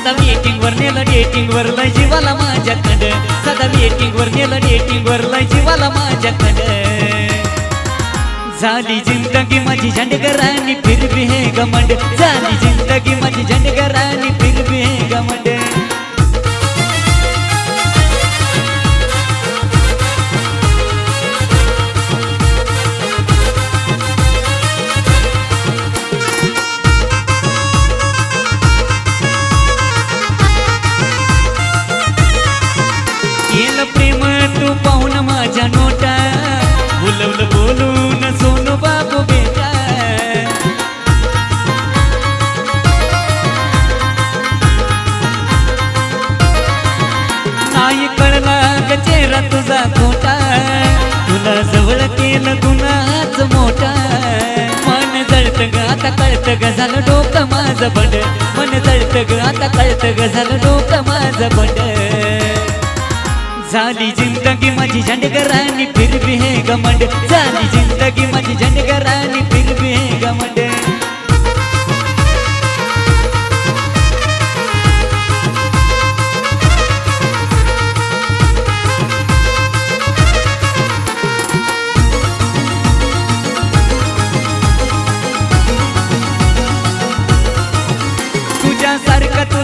सदा मीटिंग वर नेलं डेटिंग वर लय जीवाला माझ्याकड. सदा मीटिंग वर नेलं डेटिंग वर लय जीवाला माझ्याकड. झाली जिंदगी माझी झंडगरानी फिर भी हे गमंड झाली जिंदगी माझी झंडगरानी फिर चेहरा तुझा खोटा तुला जवळ केलं गुन्हाच मोठा मन जळत ग आता कळत ग झालं डोकं माझं बड मन जळत ग आता कळत ग झालं डोकं माझं बड झाली जिंदगी माझी झंडगरानी फिर भी है गमंड झाली जिंदगी माझी झंडगरानी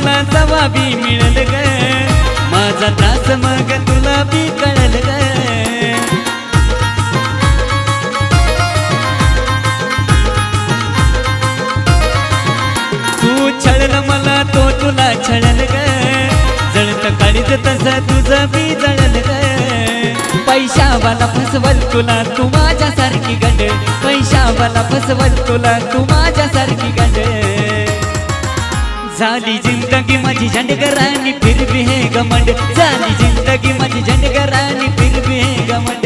तुला तुला जवाबी मिळल ग. माझा तास मग तुला बी कळल ग. तू छळल मला तो तुला छळल ग. जळत काळीत तसं तुझं बी जळल ग. पैशावाला फसवल तुला तू माझ्यासारखी गंड. पैशावाला फसवल तुला तू माझ्यासारखी गंड. झाली जिंदगी माझी झंडगरानी फिर भी है गमंड झाली जिंदगी माझी झंडगरानी फिर भी हे गमंड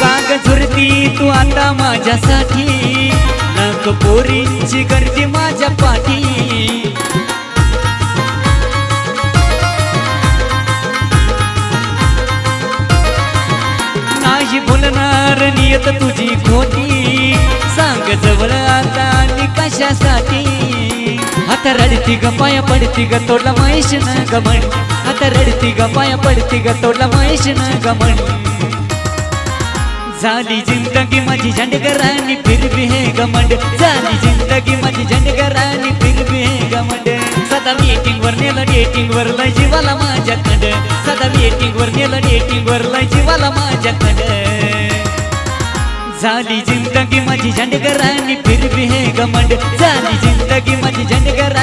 काग झुरती तू आता माझ्यासाठी. पोरींची गर्दी माझ्या पाठी? नाही बोलणार नियत तुझी खोटी. सांग जवळ आता आणि कशासाठी? आता रडती ग पाया पडती ग तोडला महेश न गमन आता रडती ग पाया पडती ग तोडला महेश न गमन झाली जिंदगी माझी झंडगरानी फिर भी है गमंड झाली जिंदगी माझी झंडगरानी फिर भी है गमंड सदा मीटिंग वर नेलं डेटिंग वर लय जीवाला माझ्याकड सदा मीटिंग वर नेलं डेटिंग वर लय जीवाला माझ्याकड झाली जिंदगी माझी झंडगरानी फिर भी है गमंड झाली जिंदगी माझी झंडगरानी